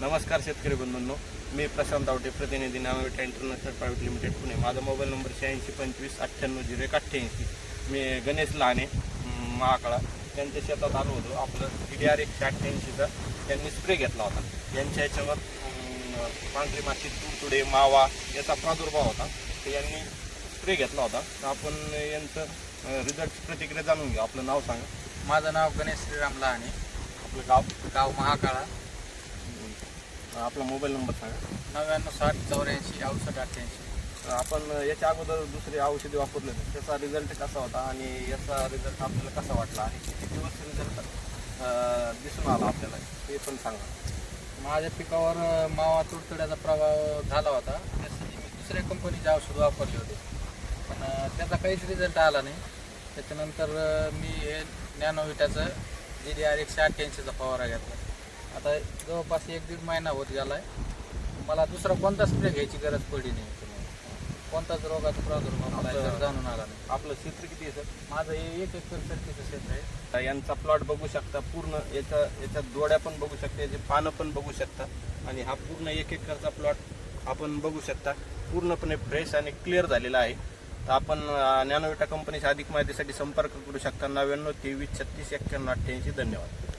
नमस्कार शेतकरी बंधूंनो. मी प्रशांत आवटे प्रतिनिधी Namavita international private limited Pune. माझा मोबाईल नंबर शहाऐंशी पंचवीस अठ्ठ्याण्णव झिरो एक अठ्ठ्याऐंशी. मी गणेश लहाने महाकाळा. त्यांच्या शेतात आलो होतो. आपलं डी डी आर एकशे अठ्ठ्याऐंशीचा त्यांनी स्प्रे घेतला होता. यांच्या याच्यावर अं, पांढरी माशी तुडतुडे मावा याचा प्रादुर्भाव होता. तर यांनी स्प्रे घेतला होता. तर आपण यांचं रिझल्टची प्रतिक्रिया जाणून घेऊ. आपलं नाव सांगा. माझं नाव गणेश श्रीराम लहाने. आपलं गाव? गाव महाकाळा. आपला मोबाईल नंबर सांगा. नव्याण्णव साठ चौऱ्याऐंशी अडुसष्ट अठ्ठ्याऐंशी. आपण याच्या अगोदर दुसरी औषधी वापरले होते. त्याचा रिझल्ट कसा होता आणि याचा रिझल्ट आपल्याला कसा वाटला आणि किती दिवस रिझल्ट दिसून आला आपल्याला ते पण सांगा. माझ्या पिकावर अं, मावा तुडतुड्याचा प्रभाव झाला होता. त्यासाठी मी दुसऱ्या कंपनीचे औषध वापरले होते. पण अं, त्याचा काहीच रिझल्ट आला नाही. त्याच्यानंतर अं, मी हे नॅनोविटाचं जी डी आर एकशे अठ्ठ्याऐंशीचा फवारा घेतला. आता जवळपास एक दीड महिना होत गेला आहे मला दुसरा कोणता स्प्रे घ्यायची गरज पडली नाही कोणताच रोगाचा प्रादुर्भाव मला याच्यावर जाणून आला नाही. आपलं क्षेत्र किती आहे सर? माझं हे एक एकर सरकीचं क्षेत्र आहे. यांचा प्लॉट बघू शकता पूर्ण याच्या याच्या दोड्या पण बघू शकता याचे पानं पण बघू शकता आणि हा पूर्ण एक एकरचा प्लॉट आपण बघू शकता. पूर्णपणे फ्रेश आणि क्लिअर झालेला आहे. तर आपण नॅनोविटा कंपनीच्या अधिक माहितीसाठी संपर्क करू शकता. नव्याण्णव तेवीस छत्तीस एक्क्याण्णव अठ्ठ्याऐंशी. धन्यवाद.